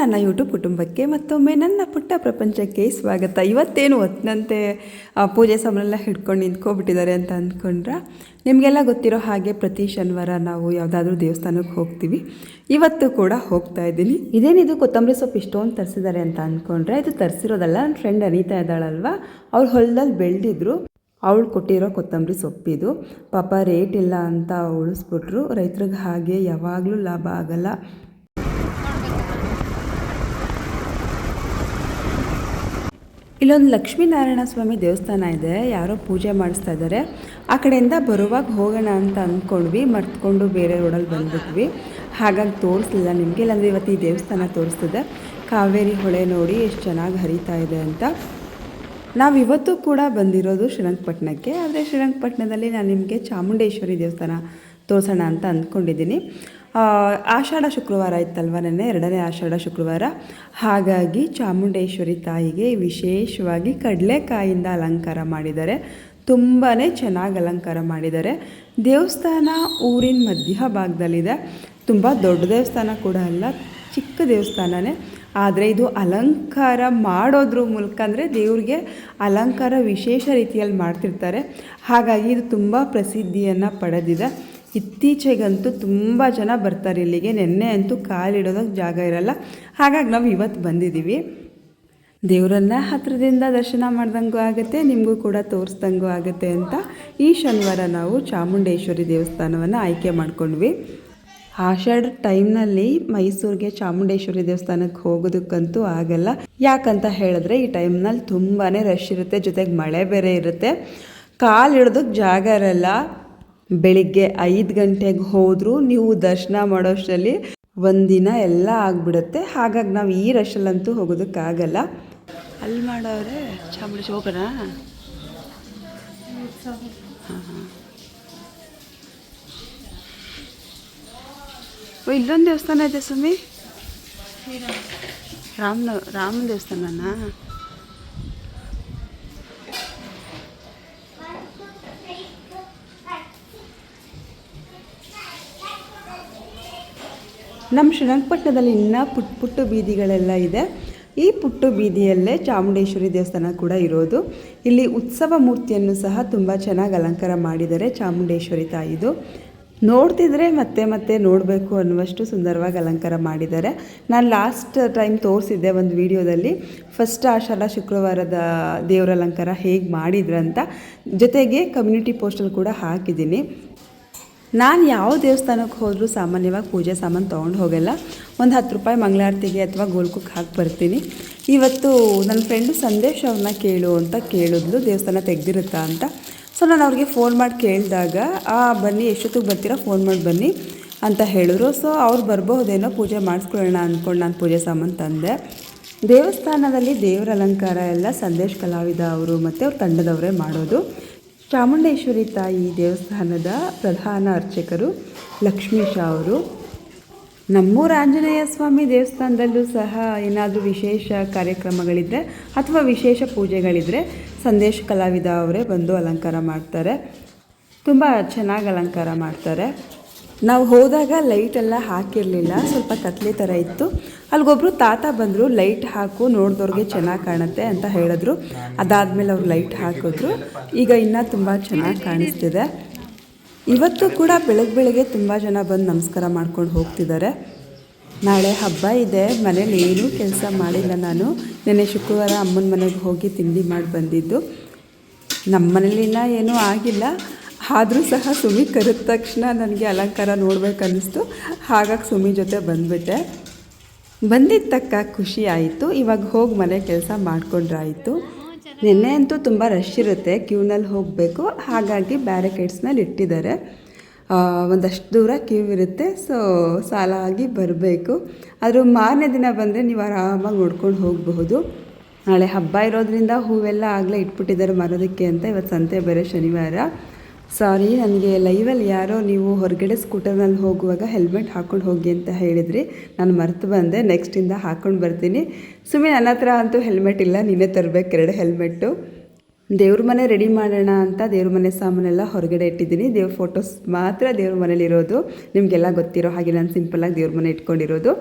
ನನ್ನ ಯೂಟ್ಯೂಬ್ ಕುಟುಂಬಕ್ಕೆ ಮತ್ತೊಮ್ಮೆ ನನ್ನ ಪುಟ್ಟ ಪ್ರಪಂಚಕ್ಕೆ ಸ್ವಾಗತ. ಇವತ್ತೇನು ಹೊತ್ತಿನಂತೆ ಪೂಜೆ ಸಮರೆಲ್ಲ ಹಿಡ್ಕೊಂಡು ನಿಂತ್ಕೊಬಿಟ್ಟಿದ್ದಾರೆ ಅಂತ ಅಂದ್ಕೊಂಡ್ರೆ? ನಿಮಗೆಲ್ಲ ಗೊತ್ತಿರೋ ಹಾಗೆ ಪ್ರತಿ ಶನಿವಾರ ನಾವು ಯಾವುದಾದ್ರೂ ದೇವಸ್ಥಾನಕ್ಕೆ ಹೋಗ್ತೀವಿ. ಇವತ್ತು ಕೂಡ ಹೋಗ್ತಾ ಇದ್ದೀನಿ. ಇದೇನಿದು ಕೊತ್ತಂಬರಿ ಸೊಪ್ಪು ಇಷ್ಟೊಂದು ತರಿಸಿದ್ದಾರೆ ಅಂತ ಅಂದ್ಕೊಂಡ್ರೆ, ಇದು ತರಿಸಿರೋದಲ್ಲ ನನ್ನ ಫ್ರೆಂಡ್ ಅನಿತಾ ಇದ್ದಾಳಲ್ವ? ಅವ್ರು ಹೊಲದಲ್ಲಿ ಬೆಳೆದಿದ್ರು. ಅವಳು ಕೊಟ್ಟಿರೋ ಕೊತ್ತಂಬರಿ ಸೊಪ್ಪಿದು ಪಾಪ ರೇಟ್ ಇಲ್ಲ ಅಂತ ಉಳಿಸ್ಬಿಟ್ರು. ರೈತರಿಗೆ ಹಾಗೆ ಯಾವಾಗಲೂ ಲಾಭ ಆಗಲ್ಲ. ಇಲ್ಲೊಂದು ಲಕ್ಷ್ಮೀನಾರಾಯಣ ಸ್ವಾಮಿ ದೇವಸ್ಥಾನ ಇದೆ, ಯಾರೋ ಪೂಜೆ ಮಾಡಿಸ್ತಾ ಇದ್ದಾರೆ ಆ ಕಡೆಯಿಂದ ಬರುವಾಗ ಹೋಗೋಣ ಅಂತ ಅಂದ್ಕೊಂಡ್ವಿ, ಮರ್ತ್ಕೊಂಡು ಬೇರೆ ರೋಡಲ್ಲಿ ಬಂದ್ಬಿಟ್ವಿ. ಹಾಗಾಗಿ ತೋರಿಸ್ಲಿಲ್ಲ ನಿಮಗೆ, ಇಲ್ಲಾಂದರೆ ಇವತ್ತು ಈ ದೇವಸ್ಥಾನ ತೋರಿಸ್ತಿದೆ. ಕಾವೇರಿ ಹೊಳೆ ನೋಡಿ ಎಷ್ಟು ಚೆನ್ನಾಗಿ ಹರಿತಾ ಇದೆ ಅಂತ. ನಾವು ಇವತ್ತು ಕೂಡ ಬಂದಿರೋದು ಶ್ರೀರಂಗಪಟ್ಟಣಕ್ಕೆ, ಆದರೆ ಶ್ರೀರಂಗಪಟ್ಟಣದಲ್ಲಿ ನಾನು ನಿಮಗೆ ಚಾಮುಂಡೇಶ್ವರಿ ದೇವಸ್ಥಾನ ತೋರಿಸೋಣ ಅಂತ ಅಂದ್ಕೊಂಡಿದ್ದೀನಿ. ಆಷಾಢ ಶುಕ್ರವಾರ ಇತ್ತಲ್ವ ನೆನ್ನೆ? ಎರಡನೇ ಆಷಾಢ ಶುಕ್ರವಾರ. ಹಾಗಾಗಿ ಚಾಮುಂಡೇಶ್ವರಿ ತಾಯಿಗೆ ವಿಶೇಷವಾಗಿ ಕಡಲೆಕಾಯಿಂದ ಅಲಂಕಾರ ಮಾಡಿದ್ದಾರೆ. ತುಂಬಾ ಚೆನ್ನಾಗಿ ಅಲಂಕಾರ ಮಾಡಿದ್ದಾರೆ. ದೇವಸ್ಥಾನ ಊರಿನ ಮಧ್ಯ ಭಾಗದಲ್ಲಿದೆ. ತುಂಬ ದೊಡ್ಡ ದೇವಸ್ಥಾನ ಕೂಡ ಅಲ್ಲ, ಚಿಕ್ಕ ದೇವಸ್ಥಾನನೇ. ಆದರೆ ಇದು ಅಲಂಕಾರ ಮಾಡೋದ್ರ ಮೂಲಕ ಅಂದರೆ ದೇವ್ರಿಗೆ ಅಲಂಕಾರ ವಿಶೇಷ ರೀತಿಯಲ್ಲಿ ಮಾಡ್ತಿರ್ತಾರೆ. ಹಾಗಾಗಿ ಇದು ತುಂಬ ಪ್ರಸಿದ್ಧಿಯನ್ನು ಪಡೆದಿದೆ. ಇತ್ತೀಚೆಗಂತೂ ತುಂಬ ಜನ ಬರ್ತಾರೆ ಇಲ್ಲಿಗೆ. ನೆನ್ನೆ ಅಂತೂ ಕಾಲಿಡೋದಕ್ಕೆ ಜಾಗ ಇರಲ್ಲ. ಹಾಗಾಗಿ ನಾವು ಇವತ್ತು ಬಂದಿದ್ದೀವಿ. ದೇವರನ್ನ ಹತ್ರದಿಂದ ದರ್ಶನ ಮಾಡ್ದಂಗೂ ಆಗುತ್ತೆ, ನಿಮಗೂ ಕೂಡ ತೋರಿಸ್ದಂಗೂ ಆಗುತ್ತೆ ಅಂತ ಈ ಶನಿವಾರ ನಾವು ಚಾಮುಂಡೇಶ್ವರಿ ದೇವಸ್ಥಾನವನ್ನು ಆಯ್ಕೆ ಮಾಡ್ಕೊಂಡ್ವಿ. ಆಷಾಢ ಟೈಮ್ನಲ್ಲಿ ಮೈಸೂರಿಗೆ ಚಾಮುಂಡೇಶ್ವರಿ ದೇವಸ್ಥಾನಕ್ಕೆ ಹೋಗೋದಕ್ಕಂತೂ ಆಗಲ್ಲ. ಯಾಕಂತ ಹೇಳಿದ್ರೆ ಈ ಟೈಮ್ನಲ್ಲಿ ತುಂಬಾ ರಶ್ ಇರುತ್ತೆ, ಜೊತೆಗೆ ಮಳೆ ಬೇರೆ ಇರುತ್ತೆ. ಕಾಲು ಹಿಡ್ದಕ್ಕೆ ಜಾಗ ಇರಲ್ಲ. ಬೆಳಿಗ್ಗೆ ಐದು ಗಂಟೆಗೆ ಹೋದರೂ ನೀವು ದರ್ಶನ ಮಾಡೋಷ್ಟರಲ್ಲಿ ಒಂದಿನ ಎಲ್ಲ ಆಗಿಬಿಡುತ್ತೆ. ಹಾಗಾಗಿ ನಾವು ಈ ರಶಲ್ಲಂತೂ ಹೋಗೋದಕ್ಕಾಗಲ್ಲ. ಅಲ್ಲಿ ಮಾಡೋರೆ ಚಾಮುಂಡೇಶ್ವರಿ ಹೋಗೋಣ ಓ, ಇಲ್ಲೊಂದು ದೇವಸ್ಥಾನ ಇದೆ ಸ್ವಾಮಿ? ರಾಮನ ರಾಮನ ದೇವಸ್ಥಾನನಾ? ನಮ್ಮ ಶ್ರೀರಂಗಪಟ್ಟಣದಲ್ಲಿ ಇನ್ನೂ ಪುಟ್ಟ ಪುಟ್ಟು ಬೀದಿಗಳೆಲ್ಲ ಇದೆ. ಈ ಪುಟ್ಟು ಬೀದಿಯಲ್ಲೇ ಚಾಮುಂಡೇಶ್ವರಿ ದೇವಸ್ಥಾನ ಕೂಡ ಇರೋದು. ಇಲ್ಲಿ ಉತ್ಸವ ಮೂರ್ತಿಯನ್ನು ಸಹ ತುಂಬ ಚೆನ್ನಾಗಿ ಅಲಂಕಾರ ಮಾಡಿದ್ದಾರೆ ಚಾಮುಂಡೇಶ್ವರಿ ತಾಯಿದು. ನೋಡ್ತಿದ್ರೆ ಮತ್ತೆ ಮತ್ತೆ ನೋಡಬೇಕು ಅನ್ನುವಷ್ಟು ಸುಂದರವಾಗಿ ಅಲಂಕಾರ ಮಾಡಿದ್ದಾರೆ. ನಾನು ಲಾಸ್ಟ್ ಟೈಮ್ ತೋರಿಸಿದ್ದೆ ಒಂದು ವಿಡಿಯೋದಲ್ಲಿ. ಫಸ್ಟ್ ಆಷಾಢ ಶುಕ್ರವಾರದ ದೇವರ ಅಲಂಕಾರ ಹೇಗೆ ಮಾಡಿದ್ರಂತ. ಜೊತೆಗೆ ಕಮ್ಯುನಿಟಿ ಪೋಸ್ಟಲ್ಲಿ ಕೂಡ ಹಾಕಿದ್ದೀನಿ. ನಾನು ಯಾವ ದೇವಸ್ಥಾನಕ್ಕೆ ಹೋದರೂ ಸಾಮಾನ್ಯವಾಗಿ ಪೂಜೆ ಸಾಮಾನು ತೊಗೊಂಡು ಹೋಗಲ್ಲ. ಒಂದು ಹತ್ತು ರೂಪಾಯಿ ಮಂಗಳಾರತಿಗೆ ಅಥವಾ ಗೋಲ್ಕುಕ್ಕೆ ಹಾಕಿ ಬರ್ತೀನಿ. ಇವತ್ತು ನನ್ನ ಫ್ರೆಂಡು ಸಂದೇಶ್ ಅವ್ರನ್ನ ಕೇಳು ಅಂತ ಕೇಳಿದ್ಲು, ದೇವಸ್ಥಾನ ತೆಗೆದಿರುತ್ತಾ ಅಂತ. ಸೊ ನಾನು ಅವ್ರಿಗೆ ಫೋನ್ ಮಾಡಿ ಕೇಳಿದಾಗ, ಆ, ಬನ್ನಿ, ಎಷ್ಟೊತ್ತಿಗೆ ಬರ್ತೀರಾ? ಫೋನ್ ಮಾಡಿ ಬನ್ನಿ ಅಂತ ಹೇಳಿದ್ರು. ಸೊ ಅವ್ರು ಬರ್ಬೋದೇನೋ ಪೂಜೆ ಮಾಡಿಸ್ಕೊಳ್ಳೋಣ ಅಂದ್ಕೊಂಡು ನಾನು ಪೂಜೆ ಸಾಮಾನು ತಂದೆ. ದೇವಸ್ಥಾನದಲ್ಲಿ ದೇವರ ಅಲಂಕಾರ ಎಲ್ಲ ಸಂದೇಶ್ ಕಲಾವಿದ ಅವರು ಮತ್ತು ಅವ್ರ ತಂಡದವರೇ ಮಾಡೋದು. ಚಾಮುಂಡೇಶ್ವರಿ ತಾಯಿ ದೇವಸ್ಥಾನದ ಪ್ರಧಾನ ಅರ್ಚಕರು ಲಕ್ಷ್ಮೀಶ ಅವರು. ನಮ್ಮೂರ ಆಂಜನೇಯ ಸ್ವಾಮಿ ದೇವಸ್ಥಾನದಲ್ಲೂ ಸಹ ಏನಾದರೂ ವಿಶೇಷ ಕಾರ್ಯಕ್ರಮಗಳಿದ್ದರೆ ಅಥವಾ ವಿಶೇಷ ಪೂಜೆಗಳಿದ್ದರೆ ಸಂದೇಶ ಕಲಾವಿದ ಅವರೇ ಬಂದು ಅಲಂಕಾರ ಮಾಡ್ತಾರೆ. ತುಂಬ ಚೆನ್ನಾಗಿ ಅಲಂಕಾರ ಮಾಡ್ತಾರೆ. ನಾವು ಹೋದಾಗ ಲೈಟೆಲ್ಲ ಹಾಕಿರಲಿಲ್ಲ, ಸ್ವಲ್ಪ ಕತ್ಲೆ ಥರ ಇತ್ತು. ಅಲ್ಲಿಗೊಬ್ರು ತಾತ ಬಂದರು, ಲೈಟ್ ಹಾಕು ನೋಡಿದವ್ರಿಗೆ ಚೆನ್ನಾಗಿ ಕಾಣುತ್ತೆ ಅಂತ ಹೇಳಿದ್ರು. ಅದಾದಮೇಲೆ ಅವ್ರು ಲೈಟ್ ಹಾಕಿದ್ರು. ಈಗ ಇನ್ನೂ ತುಂಬ ಚೆನ್ನಾಗಿ ಕಾಣಿಸ್ತಿದೆ. ಇವತ್ತು ಕೂಡ ಬೆಳಗ್ಗೆ ಬೆಳಗ್ಗೆ ತುಂಬ ಜನ ಬಂದು ನಮಸ್ಕಾರ ಮಾಡ್ಕೊಂಡು ಹೋಗ್ತಿದ್ದಾರೆ ನಾಳೆ ಹಬ್ಬ ಇದೆ. ಮನೇಲಿ ಏನೂ ಕೆಲಸ ಮಾಡಿಲ್ಲ ನಾನು. ನೆನ್ನೆ ಶುಕ್ರವಾರ ಅಮ್ಮನ ಮನೆಗೆ ಹೋಗಿ ತಿಂಡಿ ಮಾಡಿ ಬಂದಿದ್ದು. ನಮ್ಮ ಮನೇಲಿನ ಏನೂ ಆಗಿಲ್ಲ. ಆದರೂ ಸಹ ಸುಮಿ ಕರೆದ ತಕ್ಷಣ ನನಗೆ ಅಲಂಕಾರ ನೋಡ್ಬೇಕನ್ನಿಸ್ತು. ಹಾಗಾಗಿ ಸುಮಿ ಜೊತೆ ಬಂದುಬಿಟ್ಟೆ. ಬಂದಿದ್ದ ತಕ್ಕ ಖುಷಿ ಆಯಿತು. ಇವಾಗ ಹೋಗಿ ಮನೆ ಕೆಲಸ ಮಾಡ್ಕೊಂಡ್ರಾಯಿತು. ನಿನ್ನೆ ಅಂತೂ ತುಂಬ ರಶ್ ಇರುತ್ತೆ ಕ್ಯೂನಲ್ಲಿ ಹೋಗಬೇಕು. ಹಾಗಾಗಿ ಬ್ಯಾರಿಕೇಡ್ಸ್ನಲ್ಲಿ ಇಟ್ಟಿದ್ದಾರೆ. ಒಂದಷ್ಟು ದೂರ ಕ್ಯೂ ಇರುತ್ತೆ ಸೊ ಸಾಲಾಗಿ ಬರಬೇಕು. ಆದರೂ ಮಾರನೇ ದಿನ ಬಂದರೆ ನೀವು ಆರಾಮಾಗಿ ನೋಡ್ಕೊಂಡು ಹೋಗಬಹುದು. ನಾಳೆ ಹಬ್ಬ ಇರೋದ್ರಿಂದ ಹೂವೆಲ್ಲ ಆಗಲೇ ಇಟ್ಬಿಟ್ಟಿದ್ದಾರೆ ಮಾರೋದಕ್ಕೆ ಅಂತ ಇವತ್ತು ಸಂತೆ ಬೇರೆ ಶನಿವಾರ. ಸಾರಿ, ನನಗೆ ಲೈವಲ್ಲಿ ಯಾರೋ ನೀವು ಹೊರಗಡೆ ಸ್ಕೂಟರ್ನಲ್ಲಿ ಹೋಗುವಾಗ ಹೆಲ್ಮೆಟ್ ಹಾಕ್ಕೊಂಡು ಹೋಗಿ ಅಂತ ಹೇಳಿದ್ರಿ. ನಾನು ಮರೆತು ಬಂದೆ. ನೆಕ್ಸ್ಟಿಂದ ಹಾಕ್ಕೊಂಡು ಬರ್ತೀನಿ. ಸುಮ್ಮನೆ ನನ್ನ ಹತ್ರ ಅಂತೂ ಹೆಲ್ಮೆಟ್ ಇಲ್ಲ. ನೀನೇ ತರಬೇಕು ಎರಡು ಹೆಲ್ಮೆಟ್ಟು. ದೇವ್ರ ಮನೆ ರೆಡಿ ಮಾಡೋಣ ಅಂತ ದೇವ್ರ ಮನೆ ಸಾಮಾನೆಲ್ಲ ಹೊರಗಡೆ ಇಟ್ಟಿದ್ದೀನಿ. ದೇವ್ರ ಫೋಟೋಸ್ ಮಾತ್ರ ದೇವ್ರ ಮನೇಲಿರೋದು ನಿಮಗೆಲ್ಲ ಗೊತ್ತಿರೋ ಹಾಗೆ ನಾನು ಸಿಂಪಲಾಗಿ ದೇವ್ರ ಮನೆ ಇಟ್ಕೊಂಡಿರೋದು.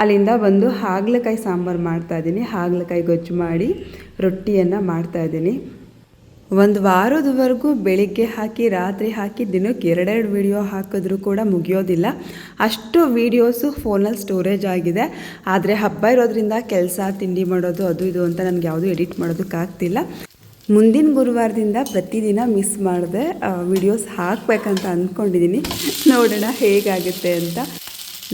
ಅಲ್ಲಿಂದ ಬಂದು ಹಾಗಲಕಾಯಿ ಸಾಂಬಾರು ಮಾಡ್ತಾಯಿದ್ದೀನಿ ಹಾಗಲಕಾಯಿ ಗೊಜ್ಜು ಮಾಡಿ ರೊಟ್ಟಿಯನ್ನು ಮಾಡ್ತಾಯಿದ್ದೀನಿ ಒಂದು ವಾರದವರೆಗೂ ಬೆಳಿಗ್ಗೆ ಹಾಕಿ, ರಾತ್ರಿ ಹಾಕಿ, ದಿನಕ್ಕೆ ಎರಡೆರಡು ವಿಡಿಯೋ ಹಾಕಿದ್ರೂ ಕೂಡ ಮುಗಿಯೋದಿಲ್ಲ. ಅಷ್ಟು ವೀಡಿಯೋಸು ಫೋನಲ್ಲಿ ಸ್ಟೋರೇಜ್ ಆಗಿದೆ. ಆದರೆ ಹಬ್ಬ ಇರೋದ್ರಿಂದ ಕೆಲಸ, ತಿಂಡಿ ಮಾಡೋದು, ಅದು ಇದು ಅಂತ ನನಗೆ ಯಾವುದು ಎಡಿಟ್ ಮಾಡೋದಕ್ಕಾಗ್ತಿಲ್ಲ ಮುಂದಿನ ಗುರುವಾರದಿಂದ ಪ್ರತಿದಿನ ಮಿಸ್ ಮಾಡಿದೆ ವಿಡಿಯೋಸ್ ಹಾಕಬೇಕಂತ ಅಂದ್ಕೊಂಡಿದ್ದೀನಿ ನೋಡೋಣ ಹೇಗಾಗುತ್ತೆ ಅಂತ.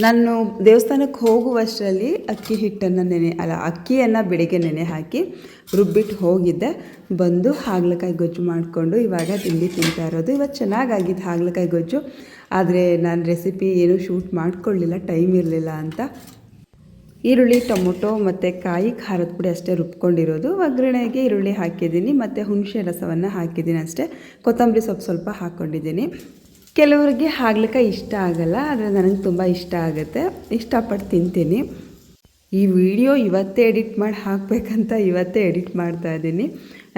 ನಾನು ದೇವಸ್ಥಾನಕ್ಕೆ ಹೋಗುವಷ್ಟರಲ್ಲಿ ಅಕ್ಕಿ ಹಿಟ್ಟನ್ನು ನೆನೆ, ಅಲ್ಲ, ಅಕ್ಕಿಯನ್ನು ಬೆಳಿಗ್ಗೆ ನೆನೆ ಹಾಕಿ ರುಬ್ಬಿಟ್ಟು ಹೋಗಿದ್ದೆ. ಬಂದು ಹಾಗಲಕಾಯಿ ಗೊಜ್ಜು ಮಾಡಿಕೊಂಡು ಇವಾಗ ತಿಂಡಿ ತಿಂತಾ ಇರೋದು. ಇವತ್ತು ಚೆನ್ನಾಗಾಗಿದ್ದು ಹಾಗಲಕಾಯಿ ಗೊಜ್ಜು. ಆದರೆ ನಾನು ರೆಸಿಪಿ ಏನೂ ಶೂಟ್ ಮಾಡಿಕೊಳ್ಳಿಲ್ಲ, ಟೈಮ್ ಇರಲಿಲ್ಲ ಅಂತ. ಈರುಳ್ಳಿ, ಟೊಮೊಟೊ ಮತ್ತು ಕಾಯಿ ಖಾರದ ಪುಡಿ ಅಷ್ಟೇ ರುಬ್ಕೊಂಡಿರೋದು. ಒಗ್ಗರಣೆಗೆ ಈರುಳ್ಳಿ ಹಾಕಿದ್ದೀನಿ, ಮತ್ತು ಹುಣಸೆ ರಸವನ್ನು ಹಾಕಿದ್ದೀನಿ ಅಷ್ಟೇ. ಕೊತ್ತಂಬರಿ ಸೊಪ್ಪು ಸ್ವಲ್ಪ ಹಾಕ್ಕೊಂಡಿದ್ದೀನಿ ಕೆಲವರಿಗೆ ಹಾಗಲಕಾಯಿ ಇಷ್ಟ ಆಗಲ್ಲ, ಆದರೆ ನನಗೆ ತುಂಬ ಇಷ್ಟ ಆಗುತ್ತೆ. ಇಷ್ಟಪಟ್ಟು ತಿಂತೀನಿ. ಈ ವಿಡಿಯೋ ಇವತ್ತೇ ಎಡಿಟ್ ಮಾಡಿ ಹಾಕಬೇಕಂತ ಇವತ್ತೇ ಎಡಿಟ್ ಮಾಡ್ತಾ ಇದ್ದೀನಿ.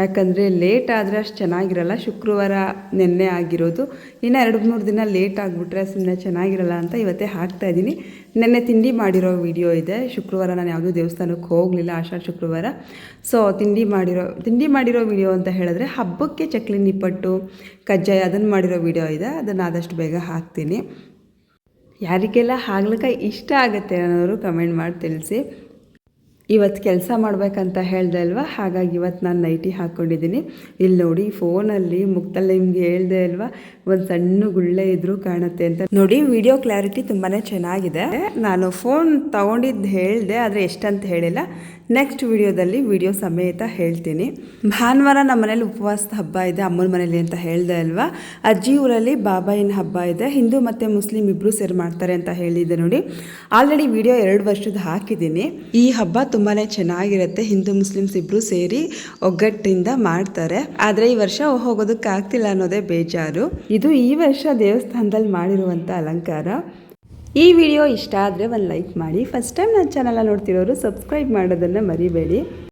ಯಾಕಂದರೆ ಲೇಟ್ ಆದರೆ ಅಷ್ಟು ಚೆನ್ನಾಗಿರಲ್ಲ, ಶುಕ್ರವಾರ ನಿನ್ನೆ ಆಗಿರೋದು. ಇನ್ನು ಎರಡು ಮೂರು ದಿನ ಲೇಟ್ ಆಗಿಬಿಟ್ರೆ ಸುಮ್ಮನೆ ಚೆನ್ನಾಗಿರಲ್ಲ ಅಂತ ಇವತ್ತೇ ಹಾಕ್ತಾ ಇದ್ದೀನಿ. ನಿನ್ನೆ ತಿಂಡಿ ಮಾಡಿರೋ ವಿಡಿಯೋ ಇದೆ. ಶುಕ್ರವಾರ ನಾನು ಯಾವುದೂ ದೇವಸ್ಥಾನಕ್ಕೆ ಹೋಗಲಿಲ್ಲ, ಆಷಾಢ ಶುಕ್ರವಾರ. ಸೊ ತಿಂಡಿ ಮಾಡಿರೋ ತಿಂಡಿ ಮಾಡಿರೋ ವಿಡಿಯೋ ಅಂತ ಹೇಳಿದ್ರೆ ಹಬ್ಬಕ್ಕೆ ಚಕ್ಲಿ ನಿಪ್ಪಟ್ಟು ಕಜ್ಜಾಯ ಅದನ್ನು ಮಾಡಿರೋ ವಿಡಿಯೋ ಇದೆ. ಅದನ್ನು ಆದಷ್ಟು ಬೇಗ ಹಾಕ್ತೀನಿ. ಯಾರಿಗೆಲ್ಲ ಹಾಗಲಕಾಯಿ ಇಷ್ಟ ಆಗುತ್ತೆ ಅನ್ನೋರು ಕಮೆಂಟ್ ಮಾಡಿ ತಿಳಿಸಿ. ಇವತ್ತು ಕೆಲಸ ಮಾಡಬೇಕಂತ ಹೇಳ್ದೆ ಅಲ್ವಾ? ಹಾಗಾಗಿ ಇವತ್ತು ನಾನು ನೈಟಿ ಹಾಕ್ಕೊಂಡಿದ್ದೀನಿ ಇಲ್ಲಿ ನೋಡಿ, ಫೋನಲ್ಲಿ ಮುಕ್ತಲ್ಲಿ ನಿಮಗೆ ಹೇಳ್ದೆ ಅಲ್ವಾ? ಒಂದು ಸಣ್ಣ ಗುಳ್ಳೆ ಇದ್ರೂ ಕಾಣುತ್ತೆ ಅಂತ. ನೋಡಿ ವಿಡಿಯೋ ಕ್ಲಾರಿಟಿ ತುಂಬಾ ಚೆನ್ನಾಗಿದೆ. ನಾನು ಫೋನ್ ತೊಗೊಂಡಿದ್ದು ಹೇಳಿದೆ, ಆದರೆ ಎಷ್ಟಂತ ಹೇಳಿಲ್ಲ. ನೆಕ್ಸ್ಟ್ ವಿಡಿಯೋದಲ್ಲಿ ವಿಡಿಯೋ ಸಮೇತ ಹೇಳ್ತೀನಿ. ಭಾನುವಾರ ನಮ್ಮ ಮನೇಲಿ ಉಪವಾಸದ ಹಬ್ಬ ಇದೆ, ಅಮ್ಮನ ಮನೇಲಿ ಅಂತ ಹೇಳಿದೆ ಅಲ್ವಾ? ಅಜ್ಜಿ ಊರಲ್ಲಿ ಬಾಬಾಯಿನ ಹಬ್ಬ ಇದೆ, ಹಿಂದೂ ಮತ್ತು ಮುಸ್ಲಿಂ ಇಬ್ಬರು ಸೇರಿ ಮಾಡ್ತಾರೆ ಅಂತ ಹೇಳಿದೆ ನೋಡಿ. ಆಲ್ರೆಡಿ ವಿಡಿಯೋ ಎರಡು ವರ್ಷದ ಹಾಕಿದ್ದೀನಿ. ಈ ಹಬ್ಬ ತುಂಬಾ ಚೆನ್ನಾಗಿರುತ್ತೆ, ಹಿಂದೂ ಮುಸ್ಲಿಮ್ಸ್ ಇಬ್ಬರು ಸೇರಿ ಒಗ್ಗಟ್ಟಿಂದ ಮಾಡ್ತಾರೆ. ಆದರೆ ಈ ವರ್ಷ ಹೋಗೋದಕ್ಕಾಗ್ತಿಲ್ಲ ಅನ್ನೋದೇ ಬೇಜಾರು. ಇದು ಈ ವರ್ಷ ದೇವಸ್ಥಾನದಲ್ಲಿ ಮಾಡಿರುವಂಥ ಅಲಂಕಾರ. ಈ ವಿಡಿಯೋ ಇಷ್ಟ ಆದರೆ ಒಂದು ಲೈಕ್ ಮಾಡಿ. ಫಸ್ಟ್ ಟೈಮ್ ನನ್ನ ಚಾನಲ್ನ ನೋಡ್ತಿರೋರು ಸಬ್ಸ್ಕ್ರೈಬ್ ಮಾಡೋದನ್ನು ಮರಿಬೇಡಿ.